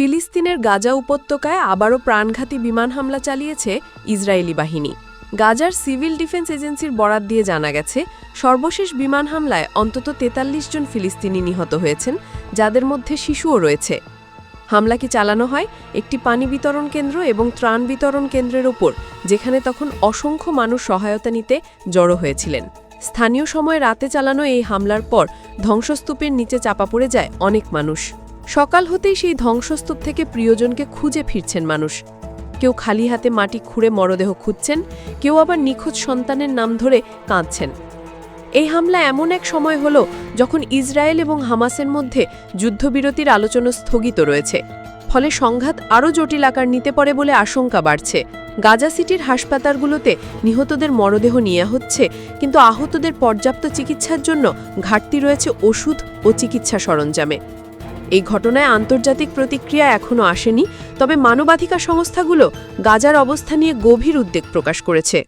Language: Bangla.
ফিলিস্তিনের গাজা উপত্যকায় আবারও প্রাণঘাতী বিমান হামলা চালিয়েছে ইসরায়েলি বাহিনী। গাজার সিভিল ডিফেন্স এজেন্সির বরাত দিয়ে জানা গেছে, সর্বশেষ বিমান হামলায় অন্তত তেতাল্লিশ জন ফিলিস্তিনি নিহত হয়েছেন, যাদের মধ্যে শিশুও রয়েছে। হামলাটি চালানো হয় একটি পানি বিতরণ কেন্দ্র এবং ত্রাণ বিতরণ কেন্দ্রের ওপর, যেখানে তখন অসংখ্য মানুষ সহায়তা নিতে জড়ো হয়েছিলেন। স্থানীয় সময় রাতে চালানো এই হামলার পর ধ্বংসস্তূপের নিচে চাপা পড়ে যায় অনেক মানুষ। সকাল হতেই সেই ধ্বংসস্তূপ থেকে প্রিয়জনকে খুঁজে ফিরছেন মানুষ। কেউ খালি হাতে মাটি খুঁড়ে মরদেহ খুঁজছেন, কেউ আবার নিখোঁজ সন্তানের নাম ধরে কাঁদছেন। এই হামলা এমন এক সময় হল যখন ইসরায়েল এবং হামাসের মধ্যে যুদ্ধবিরতির আলোচনা স্থগিত রয়েছে। ফলে সংঘাত আরও জটিল আকার নিতে পারে বলে আশঙ্কা বাড়ছে। গাজা সিটির হাসপাতালগুলোতে নিহতদের মরদেহ নেওয়া হচ্ছে, কিন্তু আহতদের পর্যাপ্ত চিকিৎসার জন্য ঘাটতি রয়েছে ওষুধ ও চিকিৎসা সরঞ্জামে। এই ঘটনায় আন্তর্জাতিক প্রতিক্রিয়া এখনও আসেনি, তবে মানবাধিকার সংস্থাগুলো গাজার অবস্থা নিয়ে গভীর উদ্বেগ প্রকাশ করেছে।